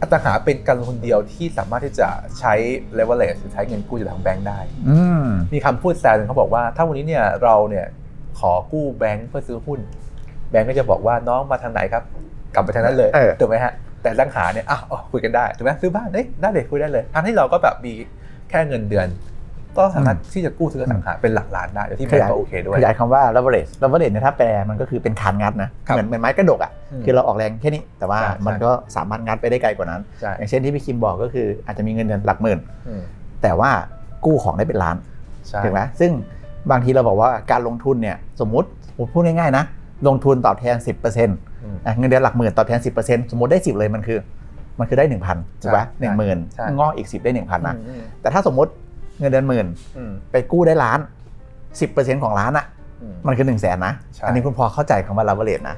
อสังหาเป็นการลงทุนเดียวที่สามารถที่จะใช้ leverage หรือใช้เงินกู้จากทางแบงก์ได้อืมมีคำพูดแซวหนึงเขาบอกว่า ถ้าวันนี้เนี่ยเราเนี่ยขอกู้แบงก์เพื่อซื้อหุ้น แบงก์ก็จะบอกว่าน้องมาทางไหนครับ กลับไปทางนั้นเลยเออถูกไหมฮะแต่สังหาเนี่ยอ้าวอ๋อคุยกันได้ถูกไหมซื้อบ้านเอ้ยได้เลยคุยได้เลยทั้งที่เราก็แบบมีแค่เงินเดือน ก็สามารถที่จะกู้ซื้ออสังหาเป็นหลักล้านได้โดยที่แบงก์ก็โอเคด้วยขยายคำว่า leverage leverage เนี่ยถ้าแปลมันก็คือเป็นคานงัดนะครับเหมือนเหมือนไม้กระดกอะม คือเราออกแรงแค่นี้ แต่ว่าใช่ใช่มันก็สามารถงัดไปได้ไกลกว่านั้นใช่อย่างเช่นที่พี่คิมบอกก็คืออาจจะมีเงินเดือนหลักหมื่นอืมแต่ว่ากู้ของได้เป็นล้านใช่ถูกไหมซึ่งบางทีเราบอกว่าการลงทุนเนี่ยสมมติผมพูดง่ายๆนะ ลงทุนตอบแทน 10%ออืม่ะเงินเดือนหลักหมื่นตอบแทน 10%สมมติได้ 10 เลยมันคือ มันคือได้ 1,000ถูกปะใช่หนึ่งหมื่นใช่งอกอีก 10 ได้ 1,000นะอืมแต่ถ้าสมมติเงินเดือนหมื่นอืมไปกู้ได้ล้าน 10%ของล้านอะอืมมันคือ1นึ่งแสนนะใช่อันนี้คุณพอเข้าใจคำว่า leverage นะ